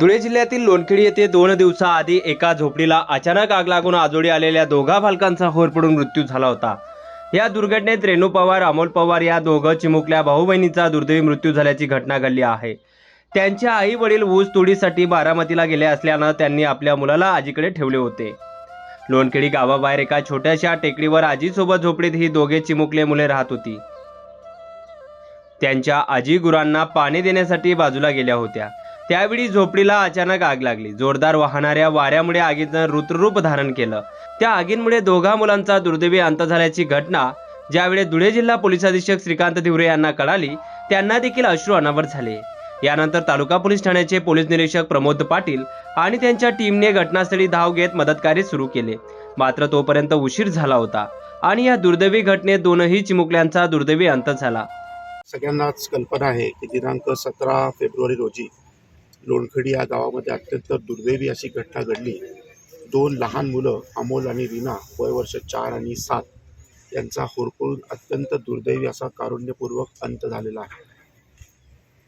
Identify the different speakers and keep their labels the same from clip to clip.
Speaker 1: धुळे जिल्ह्यातील लोणखेडी येथे दोन दिवसाआधी एका झोपडीला अचानक आग लागून आजोडी आलेल्या दोघा बालकांचा होरपडून मृत्यू झाला होता. या दुर्घटनेत रेणू पवार अमोल पवार या दोघं चिमुकल्या भाऊ बहिणीचा दुर्दैवी मृत्यू झाल्याची घटना घडली आहे. त्यांच्या आई वडील ऊस तोडीसाठी बारामतीला गेले असल्यानं त्यांनी आपल्या मुलाला आजीकडे ठेवले होते. लोणखेडी गावाबाहेर एका छोट्याशा टेकडीवर आजीसोबत झोपडीत ही दोघे चिमुकले मुले राहत होती. त्यांच्या आजी गुरांना पाणी देण्यासाठी बाजूला गेल्या होत्या. त्यावेळी झोपडीला अचानक आग लागली. जोरदार वाहणाऱ्या वाऱ्यामुळे आगीचं रुद्ररूप धारण केलं. त्या आगींमुळे दोघा मुलांचा दुर्दैवी अंत झाल्याची घटना ज्यावेळी धुळे जिल्हा पोलीस अधीक्षक श्रीकांत धिवरे यांना कळाली त्यांना देखील अश्रू अनावर झाले. यानंतर तालुका पोलीस ठाण्याचे पोलीस निरीक्षक प्रमोद पाटील आणि त्यांच्या टीमने घटनास्थळी धाव घेत मदतकार्य सुरू केले. मात्र तोपर्यंत उशीर झाला होता आणि या दुर्दैवी घटनेत दोनही चिमुकल्यांचा दुर्दैवी अंत झाला.
Speaker 2: सगळ्यांनाच कल्पना आहे की दिनांक सतरा फेब्रुवारी रोजी लोणखडी या गावामध्ये अत्यंत दुर्दैवी अशी घटना घडली. दोन लहान मुलं अमोल आणि रीना वय वर्ष चार आणि सात यांचा होरपळून अत्यंत दुर्दैवी असा कारुण्यपूर्वक अंत झालेला आहे.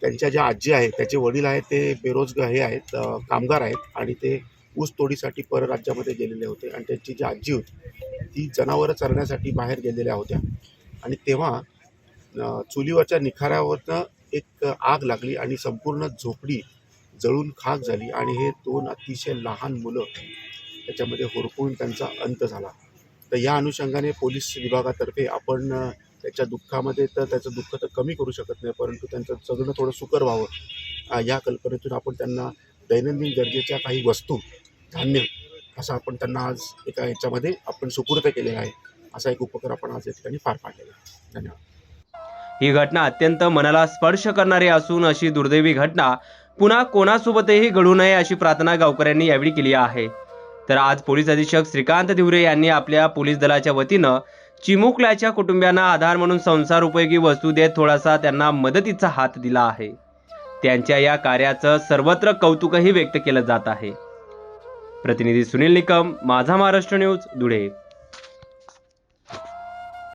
Speaker 2: त्यांच्या ज्या आजी आहेत त्याचे वडील आहेत ते बेरोजगार हे आहेत कामगार आहेत आणि ते ऊस तोडीसाठी परराज्यामध्ये गेलेले होते आणि त्यांची जी आजी होती ती जनावरं चरण्यासाठी बाहेर गेलेल्या होत्या. आणि तेव्हा चुलीवरच्या निखाऱ्यावरनं एक आग लागली आणि संपूर्ण झोपडी जळून खाक झाली आणि हे दोन अतिशय लहान मुलं त्याच्यामध्ये होरपून त्यांचा अंत झाला. तर या अनुषंगाने पोलीस विभागातर्फे आपण त्याच्या दुःखामध्ये तर त्याचं दुःख तर कमी करू शकत नाही परंतु त्यांचं जगणं थोडं सुकर व्हावं या कल्पनेतून आपण त्यांना दैनंदिन गरजेच्या काही वस्तू धान्य असं आपण त्यांना आज एका याच्यामध्ये आपण सुपूर्द केलेला आहे असा एक उपक्रम आपण आज या ठिकाणी पार पाडलेला आहे. धन्यवाद.
Speaker 1: ही घटना अत्यंत मनाला स्पर्श करणारी असून अशी दुर्दैवी घटना पुन्हा कोणासोबतही घडू नये अशी प्रार्थना गावकऱ्यांनी यावेळी केली आहे. तर आज पोलीस अधीक्षक श्रीकांत धिवरे यांनी आपल्या पोलीस दलाच्या वतीनं चिमुकल्याच्या कुटुंबियांना आधार म्हणून संसार उपयोगी वस्तू देत थोडासा त्यांना मदतीचा हात दिला आहे. त्यांच्या या कार्याचं सर्वत्र कौतुकही व्यक्त केलं जात आहे. प्रतिनिधी सुनील निकम माझा महाराष्ट्र न्यूज धुळे.